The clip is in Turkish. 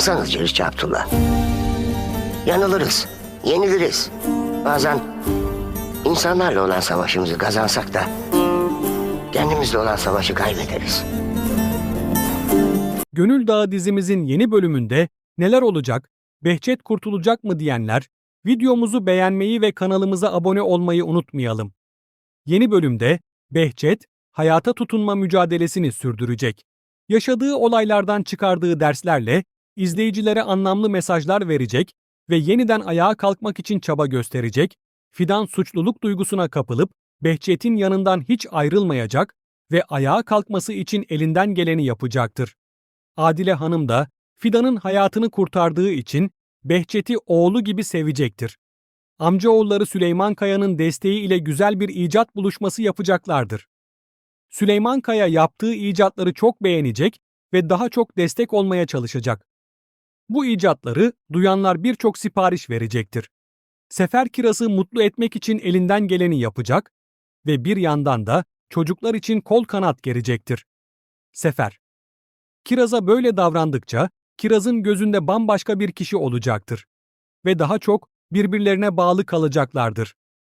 İnsanız Ceritçi Abdullah. Yanılırız, yeniliriz. Bazen insanlarla olan savaşımızı kazansak da kendimizle olan savaşı kaybederiz. Gönül Dağı dizimizin yeni bölümünde neler olacak, Behçet kurtulacak mı diyenler, videomuzu beğenmeyi ve kanalımıza abone olmayı unutmayalım. Yeni bölümde Behçet, hayata tutunma mücadelesini sürdürecek. Yaşadığı olaylardan çıkardığı derslerle izleyicilere anlamlı mesajlar verecek ve yeniden ayağa kalkmak için çaba gösterecek, Fidan suçluluk duygusuna kapılıp Behçet'in yanından hiç ayrılmayacak ve ayağa kalkması için elinden geleni yapacaktır. Adile Hanım da Fidan'ın hayatını kurtardığı için Behçet'i oğlu gibi sevecektir. Amcaoğulları Süleyman Kaya'nın desteği ile güzel bir icat buluşması yapacaklardır. Süleyman Kaya yaptığı icatları çok beğenecek ve daha çok destek olmaya çalışacak. Bu icatları duyanlar birçok sipariş verecektir. Sefer Kiras'ı mutlu etmek için elinden geleni yapacak ve bir yandan da çocuklar için kol kanat gerecektir. Sefer Kiraz'a böyle davrandıkça Kiraz'ın gözünde bambaşka bir kişi olacaktır ve daha çok birbirlerine bağlı kalacaklardır.